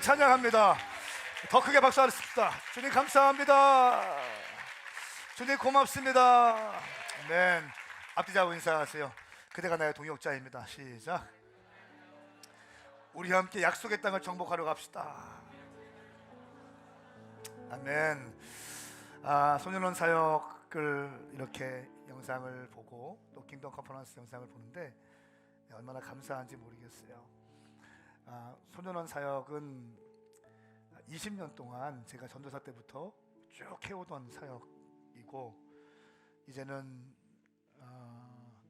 주님을 찬양합니다. 더 크게 박수하겠습니다. 주님 감사합니다. 주님 고맙습니다. 아멘. 앞뒤 잡고 인사하세요. 그대가 나의 동역자입니다. 시작. 우리 함께 약속의 땅을 정복하러 갑시다. 아멘. 아, 소년원 사역을 이렇게 영상을 보고 또 킹덤 컨퍼런스 영상을 보는데 얼마나 감사한지 모르겠어요. 아, 소년원 사역은 20년 동안 제가 전도사 때부터 쭉 해오던 사역이고 이제는 어,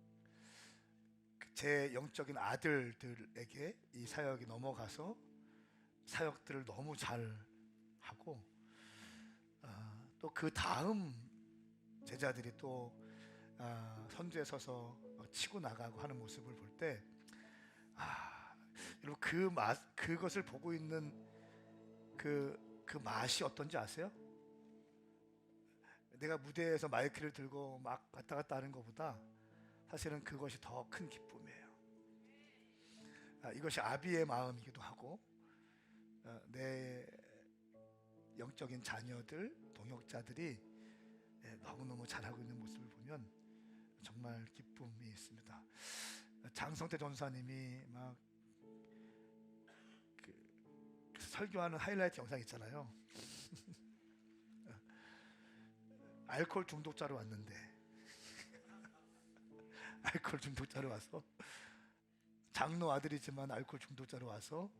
그제 영적인 아들들에게 이 사역이 넘어가서 사역들을 너무 잘 하고 또그 다음 제자들이 또 아, 선두에 서서 치고 나가고 하는 모습을 볼때 아, 여러분 그 맛, 그것을 보고 있는 그, 그 맛이 어떤지 아세요? 내가 무대에서 마이크를 들고 막 왔다 갔다 하는 것보다 사실은 그것이 더 큰 기쁨이에요. 아, 이것이 아비의 마음이기도 하고 어, 내 영적인 자녀들, 동역자들이 예, 너무너무 잘하고 있는 모습을 보면 정말 기쁨이 있습니다. 장성태 전사님이 막 설교하는 하이라이트 영상 있잖아요. 알코올 중독자로 왔는데 알코올 중독자로 와서 장로 아들이지만 알코올 중독자로 와서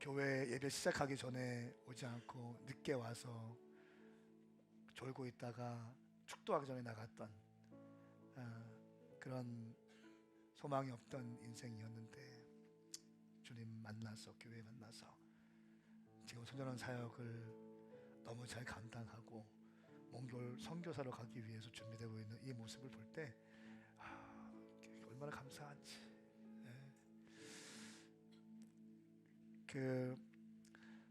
교회 예배 시작하기 전에 오지 않고 늦게 와서 졸고 있다가 축도하기 전에 나갔던 어, 그런 소망이 없던 인생이었는데 주님 만나서 교회 만나서 지금 소년원 사역을 너무 잘 감당하고 몽골 선교사로 가기 위해서 준비되고 있는 이 모습을 볼 때 아, 얼마나 감사한지 예. 그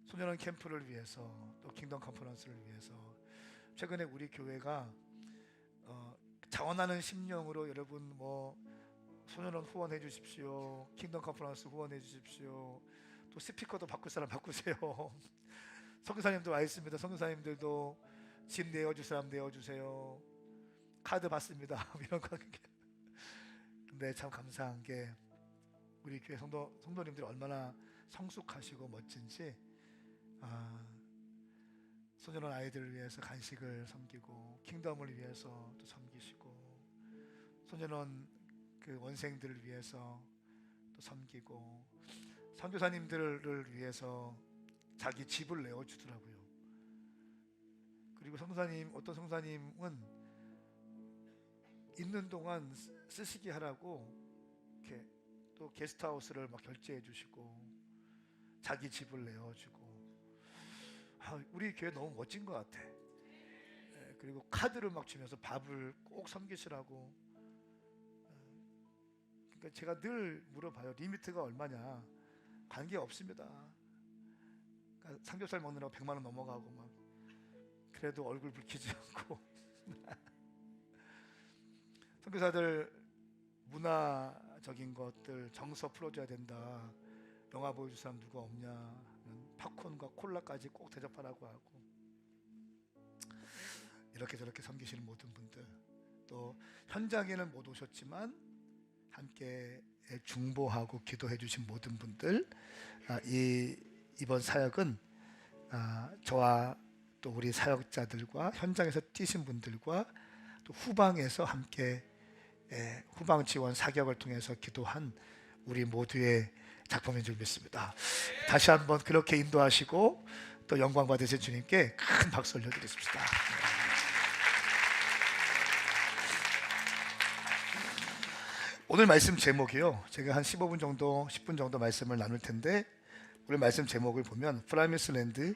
소년원 캠프를 위해서 또 킹덤 컨퍼런스를 위해서 최근에 우리 교회가 어, 자원하는 심령으로 여러분 뭐 소년원 후원해 주십시오 킹덤 컨퍼런스 후원해 주십시오 또 스피커도 바꿀 사람 바꾸세요. 성교사님도 와 있습니다. 성교사님들도 집 내어줄 사람 내어주세요. 카드 받습니다. 이런 거 근데 참 감사한 게 우리 교회 성도 성도님들이 얼마나 성숙하시고 멋진지 아, 소년원 아이들을 위해서 간식을 섬기고 킹덤을 위해서 또 섬기시고 소년원 그 원생들을 위해서 또 섬기고 선교사님들을 위해서 자기 집을 내어 주더라고요. 그리고 성사님 어떤 성사님은 있는 동안 쓰- 쓰시게 하라고 이렇게 또 게스트하우스를 막 결제해 주시고 자기 집을 내어 주고 아, 우리 교회 너무 멋진 것 같아. 예, 그리고 카드를 막 주면서 밥을 꼭 섬기시라고. 예, 그러니까 제가 늘 물어봐요. 리미트가 얼마냐? 관계 없습니다. 그러니까 삼겹살 먹느라고 100만 원 넘어가고 막 그래도 얼굴 붉히지 않고 선교사들 문화적인 것들 정서 풀어줘야 된다. 영화 보여줄 사람 누가 없냐? 팝콘과 콜라까지 꼭 대접하라고 하고 이렇게 저렇게 섬기시는 모든 분들 또 현장에는 못 오셨지만 함께 중보하고 기도해 주신 모든 분들 아, 이 이번 사역은 아, 저와 또 우리 사역자들과 현장에서 뛰신 분들과 또 후방에서 함께 예, 후방 지원 사격을 통해서 기도한 우리 모두의 작품인 줄 믿습니다. 다시 한번 그렇게 인도하시고 또 영광 받으신 주님께 큰 박수 올려드리겠습니다. 오늘 말씀 제목이요. 제가 한 15분 정도, 10분 정도 말씀을 나눌 텐데 오늘 말씀 제목을 보면 프라미스 랜드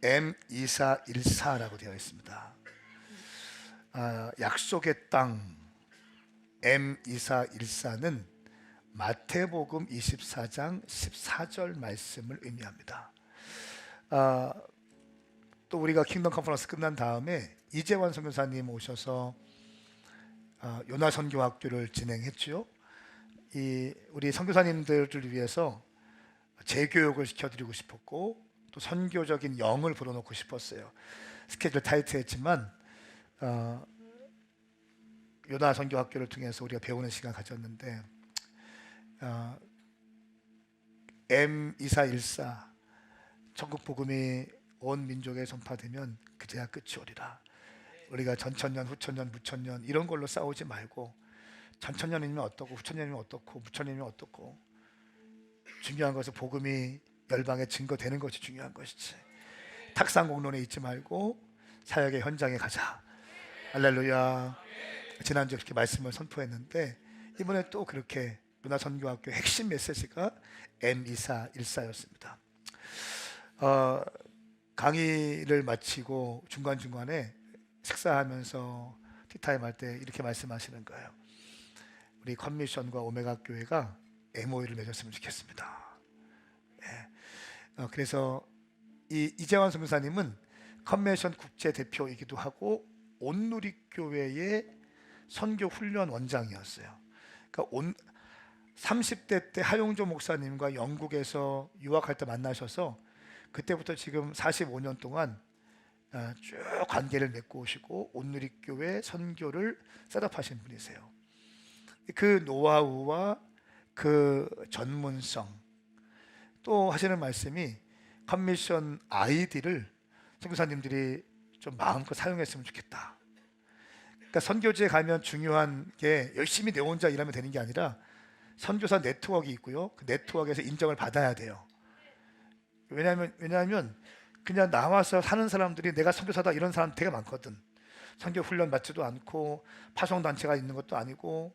M2414라고 되어 있습니다. 아, 약속의 땅 M2414는 마태복음 24장 14절 말씀을 의미합니다. 아, 또 우리가 킹덤 컨퍼런스 끝난 다음에 이재환 선교사님 오셔서 아, 요나 선교 학교를 진행했죠. 이 우리 선교사님들을 위해서 재교육을 시켜드리고 싶었고 또 선교적인 영을 불어넣고 싶었어요. 스케줄 타이트했지만 어, 요나 선교 학교를 통해서 우리가 배우는 시간 가졌는데 어, M2414 천국 복음이 온 민족에 전파되면 그제야 끝이 오리라. 우리가 전천년, 후천년, 무천년 이런 걸로 싸우지 말고 전천년이면 어떻고 후천년이면 어떻고 무천년이면 어떻고 중요한 것은 복음이 열방에 증거되는 것이 중요한 것이지. 탁상 공론에 있지 말고 사역의 현장에 가자. 할렐루야. 지난주에 그렇게 말씀을 선포했는데 이번에 또 그렇게 문화선교학교 핵심 메시지가 M2414였습니다. 어, 강의를 마치고 중간중간에 식사하면서 티타임 할 때 이렇게 말씀하시는 거예요. 우리 컨미션과 오메가 교회가 MOU를 맺었으면 좋겠습니다. 예. 어, 그래서 이 이재환 선교사님은 컨미션 국제 대표이기도 하고 온누리 교회의 선교 훈련 원장이었어요. 그러니까 온 30대 때 하용조 목사님과 영국에서 유학할 때 만나셔서 그때부터 지금 45년 동안 아, 쭉 관계를 맺고 오시고 온누리 교회 선교를 셋업하신 분이세요. 그 노하우와 그 전문성 또 하시는 말씀이 컨미션 아이디를 선교사님들이 좀 마음껏 사용했으면 좋겠다. 그러니까 선교지에 가면 중요한 게 열심히 내 혼자 일하면 되는 게 아니라 선교사 네트워크가 있고요. 그 네트워크에서 인정을 받아야 돼요. 왜냐하면 왜냐하면 그냥 나와서 사는 사람들이 내가 선교사다 이런 사람 되게 많거든. 선교 훈련 받지도 않고 파송 단체가 있는 것도 아니고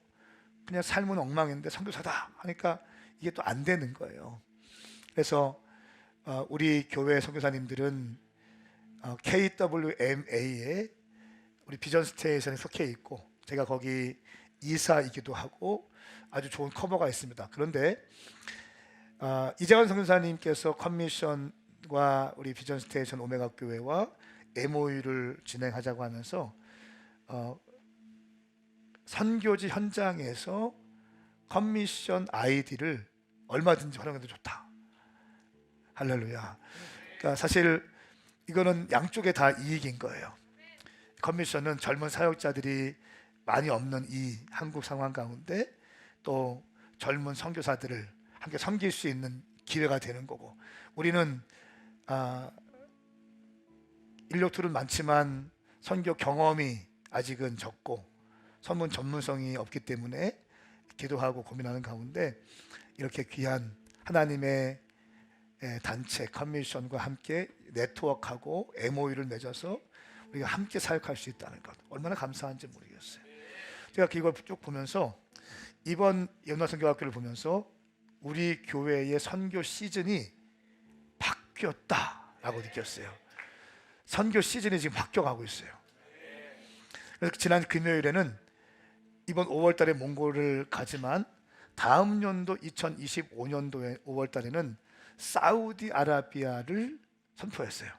그냥 삶은 엉망인데 선교사다 하니까 이게 또 안 되는 거예요. 그래서 어, 우리 교회 선교사님들은 어, KWMA에 우리 비전 스테이션에 속해 있고 제가 거기 이사이기도 하고 아주 좋은 커버가 있습니다. 그런데 어, 이재환 선교사님께서 컨미션 과 우리 비전 스테이션 오메가 교회와 MOU를 진행하자고 하면서 어, 선교지 현장에서 컨미션 아이디를 얼마든지 활용해도 좋다. 할렐루야. 그러니까 사실 이거는 양쪽에 다 이익인 거예요. 컨미션은 젊은 사역자들이 많이 없는 이 한국 상황 가운데 또 젊은 선교사들을 함께 섬길 수 있는 기회가 되는 거고 우리는 아, 인력 툴은 많지만 선교 경험이 아직은 적고 선문 전문성이 없기 때문에 기도하고 고민하는 가운데 이렇게 귀한 하나님의 예, 단체 커미션과 함께 네트워크하고 MOU를 맺어서 우리가 함께 사역할 수 있다는 것 얼마나 감사한지 모르겠어요. 제가 이걸 쭉 보면서 이번 연화선교학교를 보면서 우리 교회의 선교 시즌이 바뀌었다라고 느꼈어요. 선교 시즌이 지금 바뀌어가고 있어요. 그래서 지난 금요일에는 이번 5월 달에 몽골을 가지만 다음 연도 2025년도에 5월 달에는 사우디아라비아를 선포했어요.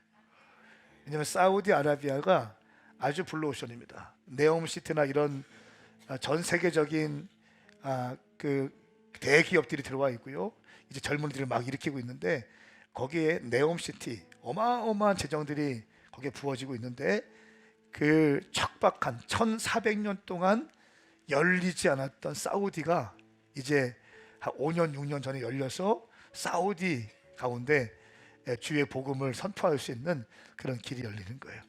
왜냐하면 사우디아라비아가 아주 블루오션입니다. 네옴시티나 이런 아, 전 세계적인 아, 그 대기업들이 들어와 있고요. 이제 젊은이들을 막 일으키고 있는데 거기에 네옴시티 어마어마한 재정들이 거기에 부어지고 있는데 그 척박한 1400년 동안 열리지 않았던 사우디가 이제 한 5년 6년 전에 열려서 사우디 가운데 주의 복음을 선포할 수 있는 그런 길이 열리는 거예요.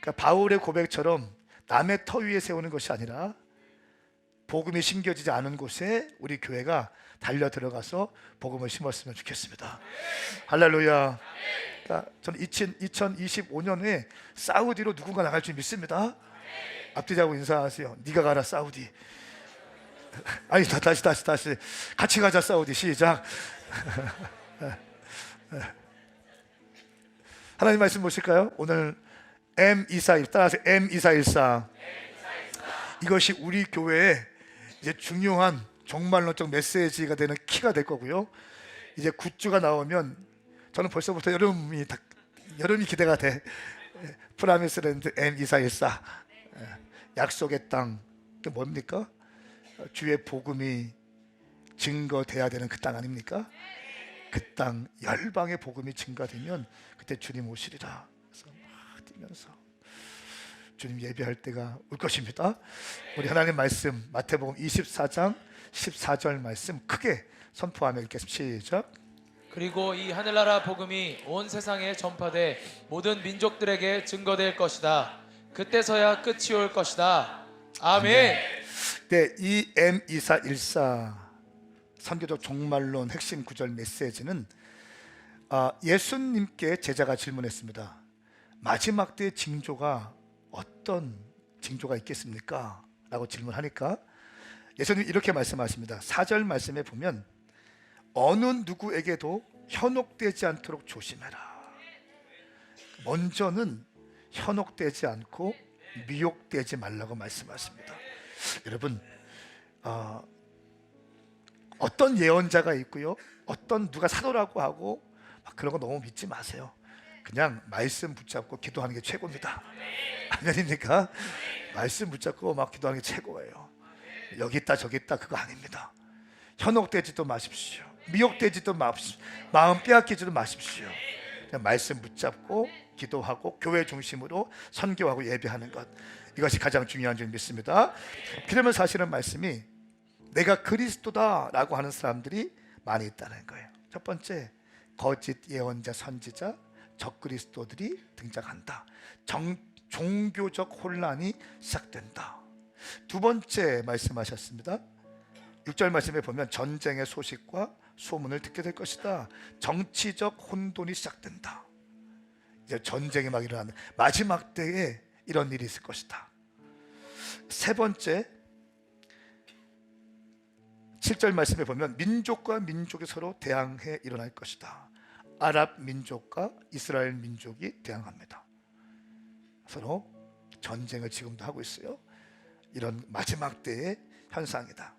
그러니까 바울의 고백처럼 남의 터 위에 세우는 것이 아니라 복음이 심겨지지 않은 곳에 우리 교회가 달려 들어가서 복음을 심었으면 좋겠습니다. 할렐루야. 그러니까 저는 2025년에 사우디로 누군가 나갈 줄 믿습니다. 앞뒤 자고 인사하세요. 네가 가라 사우디. 아니 다, 다시 다시 다시 같이 가자 사우디 시작. 하나님 말씀 보실까요? 오늘 M241 따라서 M2414 이것이 우리 교회의 이제 중요한 종말론적 메시지가 되는 키가 될 거고요. 이제 굿즈가 나오면 저는 벌써부터 여름이 다, 여름이 기대가 돼. 프라미스랜드 M2414 약속의 땅. 그 뭡니까? 주의 복음이 증거돼야 되는 그 땅 아닙니까? 그 땅 열방의 복음이 증가되면 그때 주님 오시리라. 그래서 막 뛰면서 주님 예배할 때가 올 것입니다. 우리 하나님 말씀 마태복음 24장 14절 말씀 크게 선포하며 읽겠습니다. 시작. 그리고 이 하늘나라 복음이 온 세상에 전파돼 모든 민족들에게 증거될 것이다. 그때서야 끝이 올 것이다. 아멘. 네, 이 M2414 선교적 종말론 핵심 구절 메시지는 아, 예수님께 제자가 질문했습니다. 마지막 때의 징조가 어떤 징조가 있겠습니까? 라고 질문하니까 예수님 이렇게 말씀하십니다. 4절 말씀에 보면 어느 누구에게도 현혹되지 않도록 조심해라. 먼저는 현혹되지 않고 미혹되지 말라고 말씀하십니다. 여러분 어, 어떤 예언자가 있고요, 어떤 누가 사도라고 하고 막 그런 거 너무 믿지 마세요. 그냥 말씀 붙잡고 기도하는 게 최고입니다. 아멘입니까? 말씀 붙잡고 막 기도하는 게 최고예요. 여기 있다 저기 있다 그거 아닙니다. 현혹되지도 마십시오. 미혹되지도 마십시오. 마음 빼앗기지도 마십시오. 말씀 붙잡고 기도하고 교회 중심으로 선교하고 예배하는 것 이것이 가장 중요한 줄 믿습니다. 그러면 사실은 말씀이 내가 그리스도다라고 하는 사람들이 많이 있다는 거예요. 첫 번째 거짓 예언자 선지자 적그리스도들이 등장한다. 정, 종교적 혼란이 시작된다. 두 번째 말씀하셨습니다. 6절 말씀에 보면 전쟁의 소식과 소문을 듣게 될 것이다. 정치적 혼돈이 시작된다. 이제 전쟁이 막 일어나는 마지막 때에 이런 일이 있을 것이다. 세 번째 7절 말씀에 보면 민족과 민족이 서로 대항해 일어날 것이다. 아랍 민족과 이스라엘 민족이 대항합니다. 서로 전쟁을 지금도 하고 있어요. 이런 마지막 때의 현상이다.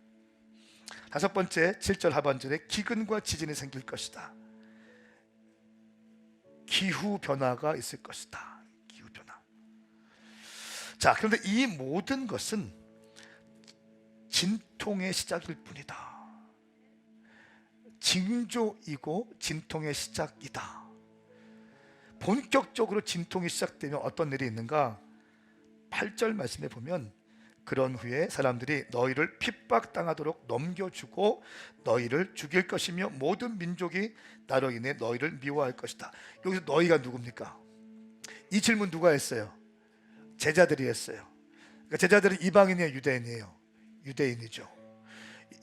다섯 번째 7절 하반절에 기근과 지진이 생길 것이다. 기후 변화가 있을 것이다. 기후 변화. 자, 그런데 이 모든 것은 진통의 시작일 뿐이다. 징조이고 진통의 시작이다. 본격적으로 진통이 시작되면 어떤 일이 있는가? 8절 말씀에 보면 그런 후에 사람들이 너희를 핍박당하도록 넘겨주고 너희를 죽일 것이며 모든 민족이 나로 인해 너희를 미워할 것이다. 여기서 너희가 누굽니까? 이 질문 누가 했어요? 제자들이 했어요. 그러니까 제자들은 이방인이에요, 유대인이에요? 유대인이죠.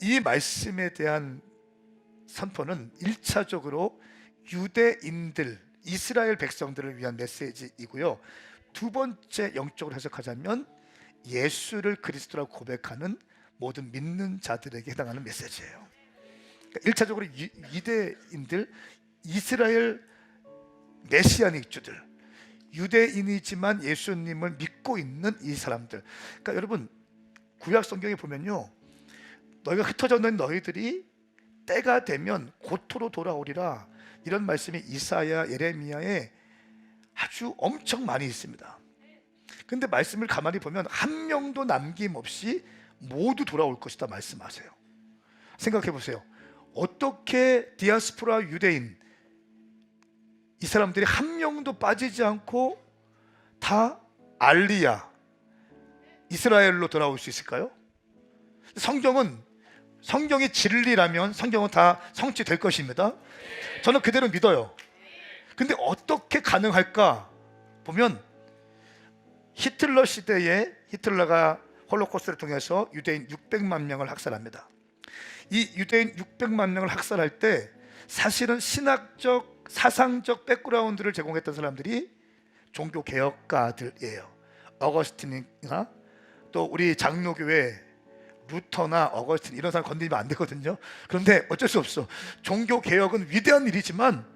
이 말씀에 대한 선포는 1차적으로 유대인들, 이스라엘 백성들을 위한 메시지이고요. 두 번째 영적으로 해석하자면 예수를 그리스도라고 고백하는 모든 믿는 자들에게 해당하는 메시지예요. 그러니까 1차적으로 유대인들, 이스라엘 메시아닉 주들, 유대인이지만 예수님을 믿고 있는 이 사람들. 그러니까 여러분 구약 성경에 보면요. 너희가 흩어져 있는 너희들이 때가 되면 고토로 돌아오리라. 이런 말씀이 이사야, 예레미야에 아주 엄청 많이 있습니다. 근데 말씀을 가만히 보면 한 명도 남김없이 모두 돌아올 것이다 말씀하세요. 생각해 보세요. 어떻게 디아스포라 유대인 이 사람들이 한 명도 빠지지 않고 다 알리야 이스라엘로 돌아올 수 있을까요? 성경은 성경이 진리라면 성경은 다 성취될 것입니다. 저는 그대로 믿어요. 근데 어떻게 가능할까 보면 히틀러 시대에 히틀러가 홀로코스트를 통해서 유대인 600만 명을 학살합니다. 이 유대인 600만 명을 학살할 때 사실은 신학적 사상적 백그라운드를 제공했던 사람들이 종교 개혁가들이에요. 어거스틴이나 또 우리 장로교회 루터나 어거스틴 이런 사람 건드리면 안 되거든요. 그런데 어쩔 수 없어. 종교 개혁은 위대한 일이지만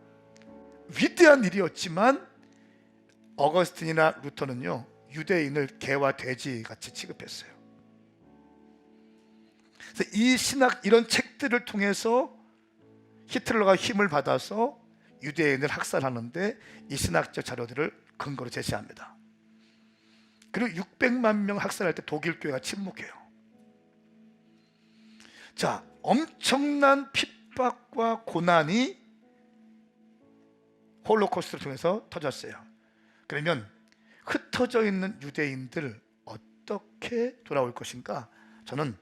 위대한 일이었지만 어거스틴이나 루터는요 유대인을 개와 돼지 같이 취급했어요. 그래서 이 신학 이런 책들을 통해서 히틀러가 힘을 받아서 유대인을 학살하는데 이 신학적 자료들을 근거로 제시합니다. 그리고 600만 명 학살할 때 독일 교회가 침묵해요. 자, 엄청난 핍박과 고난이 홀로코스트를 통해서 터졌어요. 그러면 흩어져 있는 유대인들 어떻게 돌아올 것인가? 저는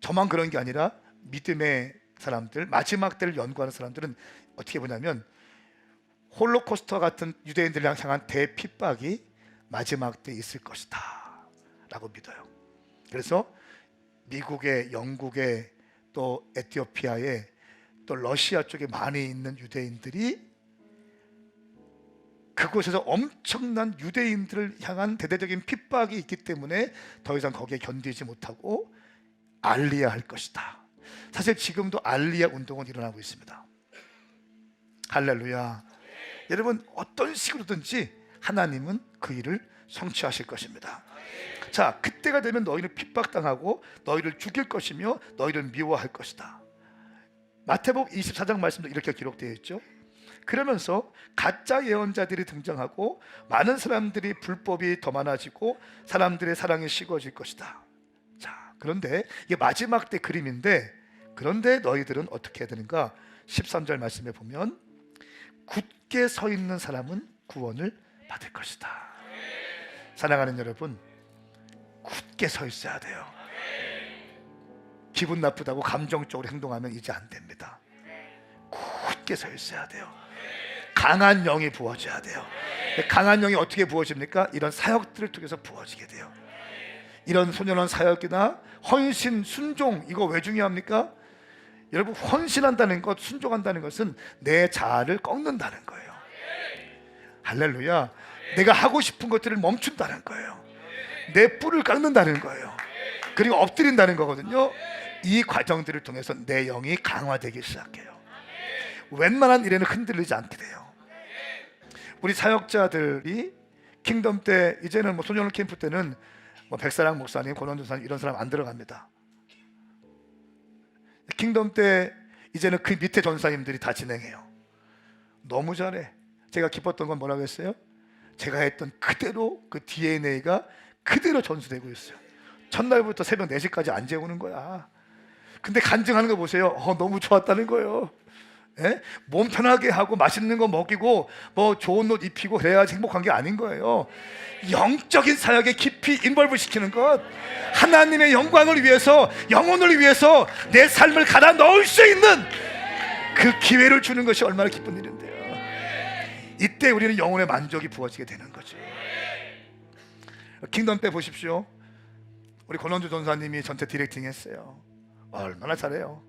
저만 그런 게 아니라 믿음의 사람들, 마지막 때를 연구하는 사람들은 어떻게 보냐면 홀로코스터 같은 유대인들을 향한 대핍박이 마지막 때 있을 것이다 라고 믿어요. 그래서 미국의, 영국의 또 에티오피아에 또 러시아 쪽에 많이 있는 유대인들이 그곳에서 엄청난 유대인들을 향한 대대적인 핍박이 있기 때문에 더 이상 거기에 견디지 못하고 알리야 할 것이다. 사실 지금도 알리야 운동은 일어나고 있습니다. 할렐루야. 여러분 어떤 식으로든지 하나님은 그 일을 성취하실 것입니다. 자, 그때가 되면 너희는 핍박당하고 너희를 죽일 것이며 너희를 미워할 것이다. 마태복 24장 말씀도 이렇게 기록되어 있죠. 그러면서 가짜 예언자들이 등장하고 많은 사람들이 불법이 더 많아지고 사람들의 사랑이 식어질 것이다. 자, 그런데 이게 마지막 때 그림인데 그런데 너희들은 어떻게 해야 되는가? 13절 말씀에 보면 굳게 서 있는 사람은 구원을 받을 것이다. 사랑하는 여러분, 굳게 서 있어야 돼요. 기분 나쁘다고 감정적으로 행동하면 이제 안 됩니다. 굳게 서 있어야 돼요. 강한 영이 부어져야 돼요. 강한 영이 어떻게 부어집니까? 이런 사역들을 통해서 부어지게 돼요. 이런 소년원 사역이나 헌신, 순종 이거 왜 중요합니까? 여러분 헌신한다는 것, 순종한다는 것은 내 자아를 꺾는다는 거예요. 할렐루야. 내가 하고 싶은 것들을 멈춘다는 거예요. 내 뿔을 깎는다는 거예요. 그리고 엎드린다는 거거든요. 이 과정들을 통해서 내 영이 강화되기 시작해요. 웬만한 일에는 흔들리지 않게 돼요. 우리 사역자들이 킹덤 때 이제는 뭐 소년원 캠프 때는 뭐 백사랑 목사님, 권원준 사님 이런 사람 안 들어갑니다. 킹덤 때 이제는 그 밑에 전사님들이 다 진행해요. 너무 잘해. 제가 기뻤던 건 뭐라고 했어요? 제가 했던 그대로 그 DNA가 그대로 전수되고 있어요. 첫날부터 새벽 4시까지 안 재우는 거야. 근데 간증하는 거 보세요. 어, 너무 좋았다는 거예요. 예? 몸 편하게 하고 맛있는 거 먹이고 뭐 좋은 옷 입히고 그래야지 행복한 게 아닌 거예요. 영적인 사역에 깊이 인벌브 시키는 것, 하나님의 영광을 위해서 영혼을 위해서 내 삶을 갈아 넣을 수 있는 그 기회를 주는 것이 얼마나 기쁜 일인데요. 이때 우리는 영혼의 만족이 부어지게 되는 거죠. 킹덤 때 보십시오. 우리 권원주 전사님이 전체 디렉팅 했어요. 얼마나 잘해요.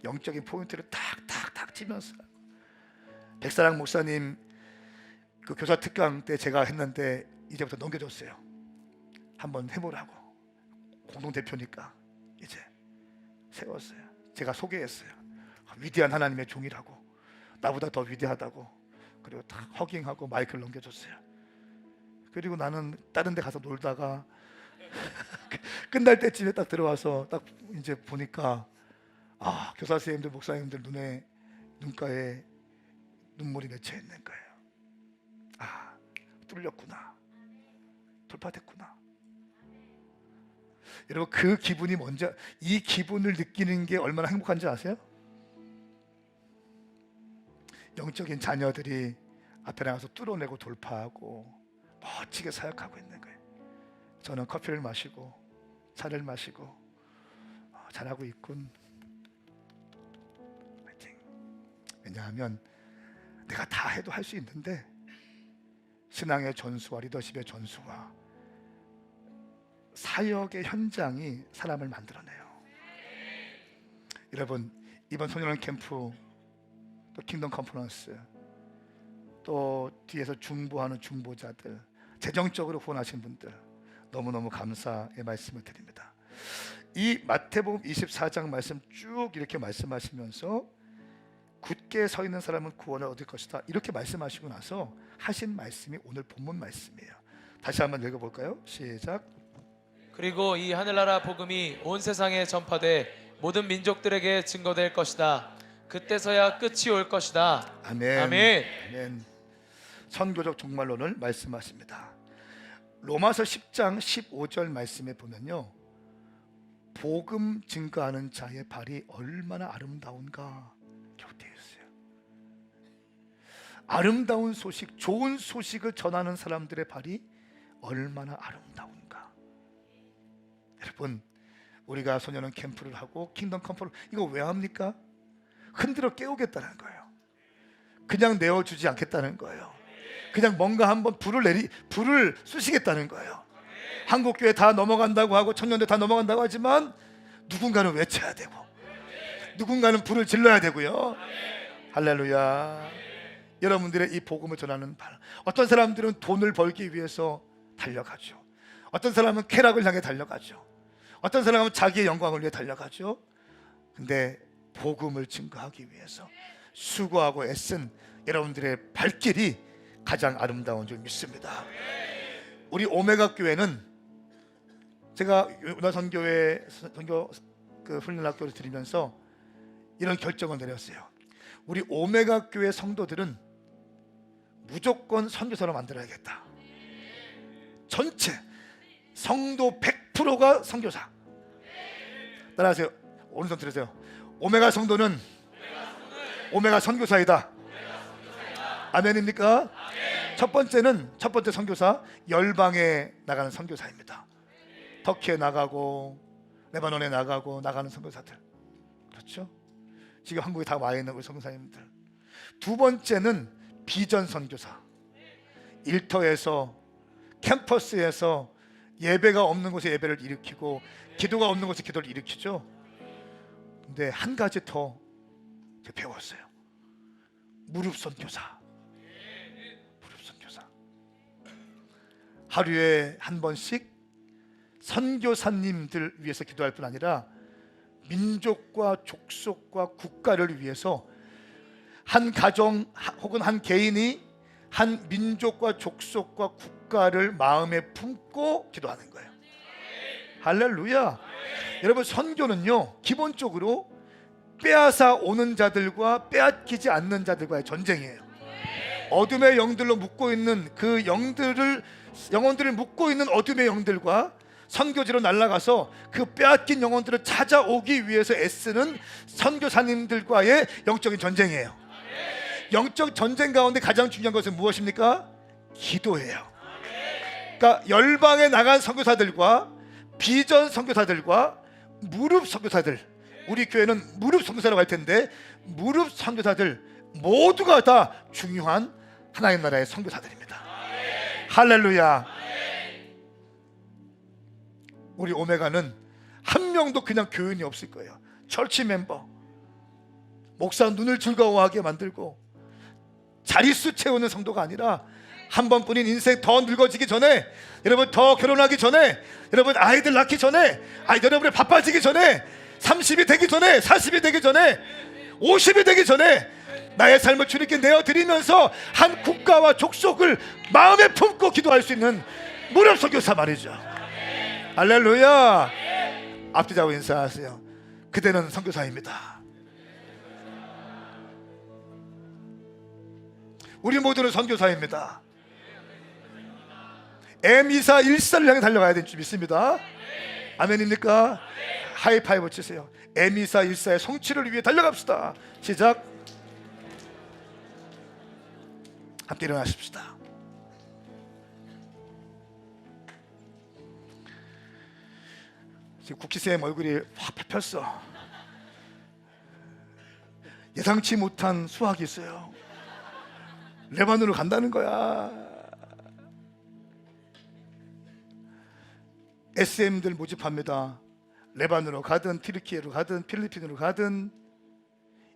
네. 영적인 포인트를 탁탁탁 치면서 백사랑 목사님 그 교사 특강 때 제가 했는데 이제부터 넘겨줬어요. 한번 해보라고 공동 대표니까 이제 세웠어요. 제가 소개했어요. 위대한 하나님의 종이라고 나보다 더 위대하다고 그리고 다 허깅하고 마이크를 넘겨줬어요. 그리고 나는 다른 데 가서 놀다가 끝날 때쯤에 딱 들어와서 딱 이제 보니까 아 교사 선생님들 목사님들 눈에 눈가에 눈물이 맺혀 있는 거예요. 아 뚫렸구나 돌파됐구나. 여러분 그 기분이 먼저 이 기분을 느끼는 게 얼마나 행복한지 아세요? 영적인 자녀들이 앞에 나가서 뚫어내고 돌파하고 멋지게 사역하고 있는 거예요. 저는 커피를 마시고 차를 마시고 어, 잘하고 있군. 왜냐하면 내가 다 해도 할 수 있는데 신앙의 전수와 리더십의 전수와 사역의 현장이 사람을 만들어내요. 여러분 이번 소년원 캠프 또 킹덤 컨퍼런스 또 뒤에서 중보하는 중보자들 재정적으로 후원하신 분들 너무너무 감사의 말씀을 드립니다. 이 마태복음 24장 말씀 쭉 이렇게 말씀하시면서 굳게 서 있는 사람은 구원을 얻을 것이다. 이렇게 말씀하시고 나서 하신 말씀이 오늘 본문 말씀이에요. 다시 한번 읽어 볼까요? 시작. 그리고 이 하늘나라 복음이 온 세상에 전파돼 모든 민족들에게 증거될 것이다. 그때서야 끝이 올 것이다. 아멘. 아멘. 아멘. 선교적 종말론을 말씀하십니다. 로마서 10장 15절 말씀에 보면요. 복음 증거하는 자의 발이 얼마나 아름다운가 아름다운 소식, 좋은 소식을 전하는 사람들의 발이 얼마나 아름다운가. 여러분, 우리가 소년원 캠프를 하고 킹덤 컴퍼를 이거 왜 합니까? 흔들어 깨우겠다는 거예요. 그냥 내어 주지 않겠다는 거예요. 그냥 뭔가 한번 불을 내리 불을 쑤시겠다는 거예요. 한국 교회 다 넘어간다고 하고 청년들 다 넘어간다고 하지만 누군가는 외쳐야 되고 누군가는 불을 질러야 되고요. 할렐루야. 여러분들의 이 복음을 전하는 발. 어떤 사람들은 돈을 벌기 위해서 달려가죠. 어떤 사람은 쾌락을 향해 달려가죠. 어떤 사람은 자기의 영광을 위해 달려가죠. 근데 복음을 증거하기 위해서 수고하고 애쓴 여러분들의 발길이 가장 아름다운 줄 믿습니다. 우리 오메가 교회는 제가 문화선교회 선교 그 훈련학교를 들으면서 이런 결정을 내렸어요. 우리 오메가 교회 성도들은 무조건 선교사로 만들어야겠다. 전체 성도 100%가 선교사. 따라하세요. 오른손 들으세요. 오메가 성도는 오메가 선교사이다. 아멘입니까? 첫 번째는 첫 번째 선교사 열방에 나가는 선교사입니다. 터키에 나가고 레바논에 나가고 나가는 선교사들. 그렇죠? 지금 한국에 다 와 있는 우리 선교사님들. 두 번째는 비전 선교사. 일터에서 캠퍼스에서 예배가 없는 곳에 예배를 일으키고 기도가 없는 곳에 기도를 일으키죠. 근데 한 가지 더 배웠어요. 무릎 선교사. 무릎 선교사. 하루에 한 번씩 선교사님들 위해서 기도할 뿐 아니라 민족과 족속과 국가를 위해서 한 가정 하- 혹은 한 개인이 한 민족과 족속과 국가를 마음에 품고 기도하는 거예요. 할렐루야. 여러분 선교는요 기본적으로 빼앗아 오는 자들과 빼앗기지 않는 자들과의 전쟁이에요. 어둠의 영들로 묶고 있는 그 영들을 영혼들을 묶고 있는 어둠의 영들과 선교지로 날아가서 그 빼앗긴 영혼들을 찾아오기 위해서 애쓰는 선교사님들과의 영적인 전쟁이에요. 영적 전쟁 가운데 가장 중요한 것은 무엇입니까? 기도예요. 그러니까 열방에 나간 선교사들과 비전 선교사들과 무릎 선교사들 우리 교회는 무릎 선교사라고 할 텐데 무릎 선교사들 모두가 다 중요한 하나님 나라의 선교사들입니다. 할렐루야. 우리 오메가는 한 명도 그냥 교인이 없을 거예요. 철치 멤버. 목사 눈을 즐거워하게 만들고 자릿수 채우는 성도가 아니라 한 번뿐인 인생 더 늙어지기 전에 여러분 더 결혼하기 전에 여러분 아이들 낳기 전에 아 여러분이 바빠지기 전에 30이 되기 전에 40이 되기 전에 50이 되기 전에 나의 삶을 주님께 내어 드리면서 한 국가와 족속을 마음에 품고 기도할 수 있는 무릎 선교사 말이죠. 할렐루야. 앞뒤 잡고 인사하세요. 그대는 선교사입니다. 우리 모두는 선교사입니다. M24 일사를 향해 달려가야 될줄 믿습니다. 아멘입니까? 하이파이브 치세요. M24 일사의 성취를 위해 달려갑시다. 시작. 함께 일어나십시다. 지금 국기쌤 얼굴이 확 펴폈어. 예상치 못한 수학이 있어요. 레바논으로 간다는 거야. SM들 모집합니다. 레바논으로 가든 티르키예로 가든 필리핀으로 가든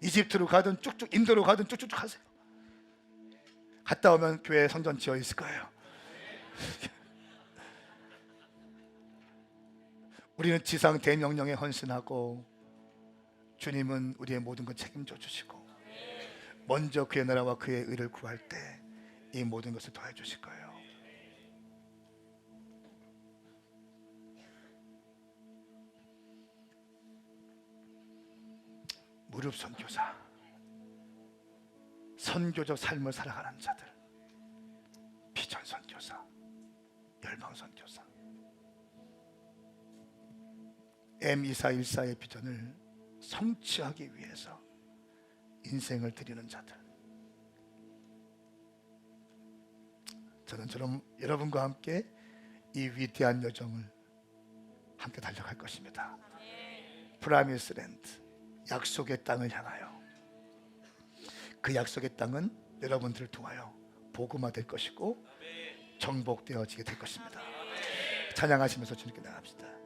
이집트로 가든 쭉쭉 인도로 가든 쭉쭉 하세요. 갔다 오면 교회 성전 지어 있을 거예요. 우리는 지상 대명령에 헌신하고 주님은 우리의 모든 것 책임져 주시고 먼저 그의 나라와 그의 의를 구할 때 이 모든 것을 더해 주실 거예요. 무릎 선교사, 선교적 삶을 살아가는 자들, 비전 선교사, 열방 선교사, M2414의 비전을 성취하기 위해서 인생을 드리는 자들. 저는 저럼 여러분과 함께 이 위대한 여정을 함께 달려갈 것입니다. 프라미스 랜드 약속의 땅을 향하여 그 약속의 땅은 여러분들을 통하여 복음화 될 것이고 정복되어지게 될 것입니다. 찬양하시면서 주님께 나갑시다.